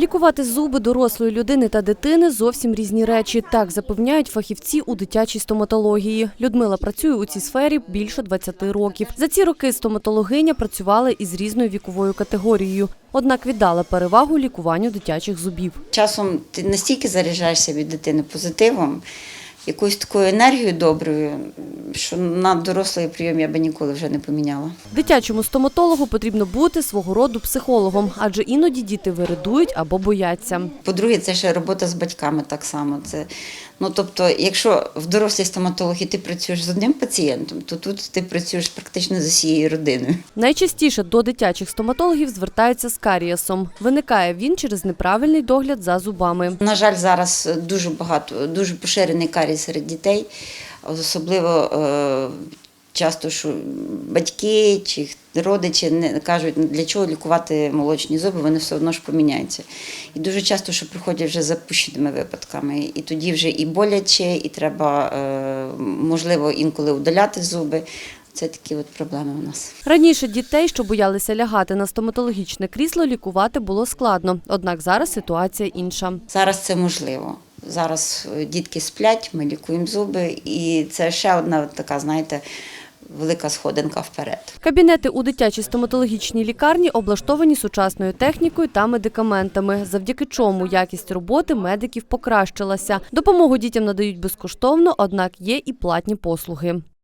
Лікувати зуби дорослої людини та дитини зовсім різні речі. Так запевняють фахівці у дитячій стоматології. Людмила працює у цій сфері більше 20 років. За ці роки стоматологиня працювала із різною віковою категорією. Однак віддала перевагу лікуванню дитячих зубів. Часом ти настільки заряджаєшся від дитини позитивом, якоюсь такою енергією доброю, що на дорослий прийом я би ніколи вже не поміняла. Дитячому стоматологу потрібно бути свого роду психологом, адже іноді діти виридують або бояться. По-друге, це ще робота з батьками так само. Це, ну, тобто, якщо в дорослій стоматології ти працюєш з одним пацієнтом, то тут ти працюєш практично з усією родиною. Найчастіше до дитячих стоматологів звертаються з карієсом. Виникає він через неправильний догляд за зубами. На жаль, зараз дуже багато, дуже поширений карій серед дітей, особливо е, часто, що батьки чи родичі не кажуть, для чого лікувати молочні зуби, вони все одно ж поміняються. І дуже часто, що приходять вже з запущеними випадками, і тоді вже і боляче, і треба, е, можливо, інколи удаляти зуби. Це такі от проблеми у нас. Раніше дітей, що боялися лягати на стоматологічне крісло, лікувати було складно. Однак зараз ситуація інша. Зараз це можливо. Зараз е, дітки сплять, ми лікуємо зуби, і це ще одна така, знаєте, велика сходинка вперед. Кабінети у дитячій стоматологічній лікарні облаштовані сучасною технікою та медикаментами, завдяки чому якість роботи медиків покращилася. Допомогу дітям надають безкоштовно, однак є і платні послуги.